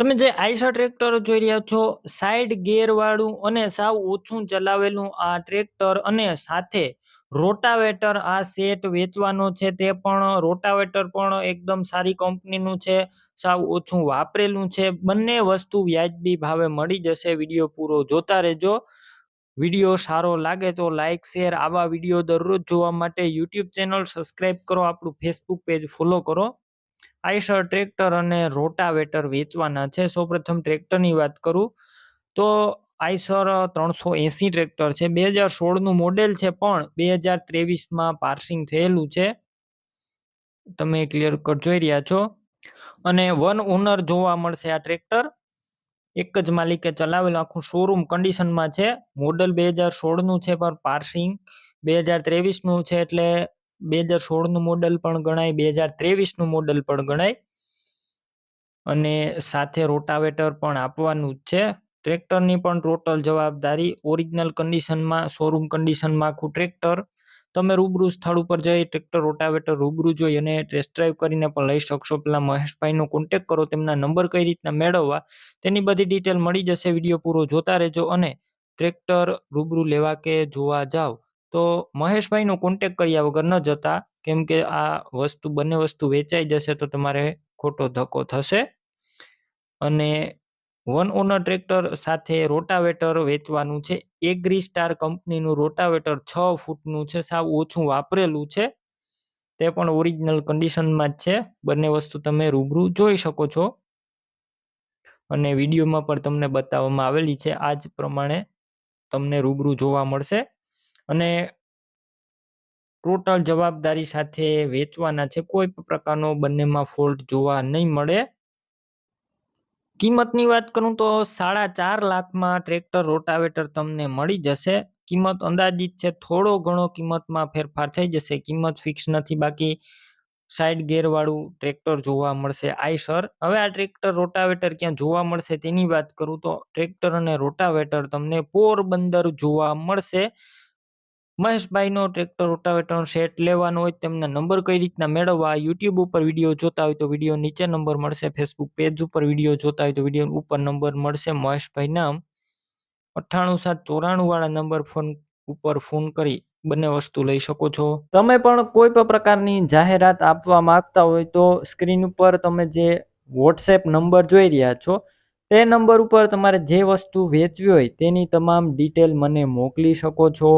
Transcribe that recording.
તમે જે આઈસા ટ્રેક્ટર જોઈ રહ્યા છો, સાઈડ ગેરવાળું વાળું અને સાવ ઓછું ચલાવેલું આ ટ્રેક્ટર અને સાથે રોટાવેટર આ સેટ વેચવાનો છે, તે પણ રોટાવેટર પણ એકદમ સારી કંપનીનું છે, સાવ ઓછું વાપરેલું છે, બંને વસ્તુ વ્યાજબી ભાવે મળી જશે, વીડિયો પૂરો જોતા રહેજો. વીડિયો સારો લાગે તો લાઇક શેર આવા વીડિયો દરરોજ જોવા માટે યુટ્યુબ ચેનલ સબસ્ક્રાઈબ કરો, આપણું ફેસબુક પેજ ફોલો કરો. આઈશર ટ્રેક્ટર અને રોટાવેટર વેચવાના છે. સૌપ્રથમ ટ્રેક્ટરની વાત કરું તો આઈસર ત્રણસો એંસી ટ્રેક્ટર છે. બે હજાર સોળનું મોડેલ છે પણ બે હજાર ત્રેવીસમાં પાર્સિંગ થયેલું છે. તમે ક્લિયર કટ જોઈ રહ્યા છો. અને વન ઓનર જોવા મળશે આ ટ્રેક્ટર. એક જ માલિકે ચલાવેલું આખું શોરૂમ કન્ડિશનમાં છે. મોડલ બે હજાર સોળનું છે પણ પાર્સિંગ. બે હજાર ત્રેવીસનું છે એટલે બે હજાર સોળનું મોડલ પણ ગણાય, બે હજાર ત્રેવીસનું મોડલ પણ ગણાય. અને સાથે રોટાવેટર પણ આપવાનું જ છે. ટ્રેક્ટરની પણ ટોટલ જવાબદારી ઓરિજિનલ કન્ડિશનમાં શોરૂમ કન્ડિશનમાં આખું ટ્રેક્ટર તમે રૂબરૂ સ્થળ ઉપર જઈ ટ્રેક્ટર રોટાવેટર રૂબરૂ જોઈ અને ટેસ્ટ ડ્રાઈવ કરીને પણ લઈ શકશો. પેલા મહેશભાઈનો કોન્ટેક કરો, તેમના નંબર કઈ રીતના મેળવવા, તેની બધી ડિટેલ મળી જશે. વીડિયો પૂરો જોતા રહેજો અને ટ્રેક્ટર રૂબરૂ લેવા કે જોવા જાવ. તો મહેશભાઈનો કોન્ટેક કર્યા વગર ન જતા, કેમ કે આ વસ્તુ, બંને વસ્તુ વેચાઈ જશે તો તમારે ખોટો ધક્કો થશે. અને વન ઓનર ટ્રેક્ટર સાથે રોટાવેટર વેચવાનું છે. એગ્રી સ્ટાર કંપનીનું રોટાવેટર છ ફૂટનું છે, સાવ ઓછું વાપરેલું છે. તે પણ ઓરિજિનલ કન્ડિશનમાં જ છે. બંને વસ્તુ તમે રૂબરૂ જોઈ શકો છો. અને વિડીયોમાં પણ તમને બતાવવામાં આવેલી છે. આ જ પ્રમાણે તમને રૂબરૂ જોવા મળશે. અને ટોટલ જવાબદારી સાથે વેચવાના છે, કોઈ પણ પ્રકારનો બંનેમાં ફોલ્ટ જોવા નહીં મળે. કિંમતની વાત કરું તો સાડા ચાર લાખમાં ટ્રેક્ટર રોટાવેટર તમને મળી જશે. કિંમત અંદાજિત છે, થોડો ઘણો કિંમતમાં ફેરફાર થઈ જશે. કિંમત ફિક્સ નથી, બાકી સાઈડ ગેરવાળું ટ્રેક્ટર જોવા મળશે. આઈસર હવે આ ટ્રેક્ટર રોટાવેટર ક્યાં જોવા મળશે તેની વાત કરું તો ટ્રેક્ટર અને રોટાવેટર તમને પોરબંદર જોવા મળશે. મહેશભાઈનો ટ્રેક્ટર રોટાવેટરનો સેટ લેવાનો હોય તેમના નંબર કઈ રીતના મેળવવા? યુટ્યુબ ઉપર વીડિયો જોતા હોય તો વીડિયો નીચે નંબર મળશે. ફેસબુક પેજ ઉપર વીડિયો જોતા હોય તો વીડિયો ઉપર નંબર મળશે. મહેશભાઈ નામ અઠ્ઠાણું સાત ચોરાણું વાળા નંબર ફોન ઉપર ફોન કરી બંને વસ્તુ લઈ શકો છો. તમે પણ કોઈ પણ પ્રકારની જાહેરાત આપવા માંગતા હોય તો સ્ક્રીન ઉપર તમે જે વોટ્સએપ નંબર જોઈ રહ્યા છો, તે નંબર ઉપર તમારે જે વસ્તુ વેચવી હોય તેની તમામ ડિટેલ મને મોકલી શકો છો.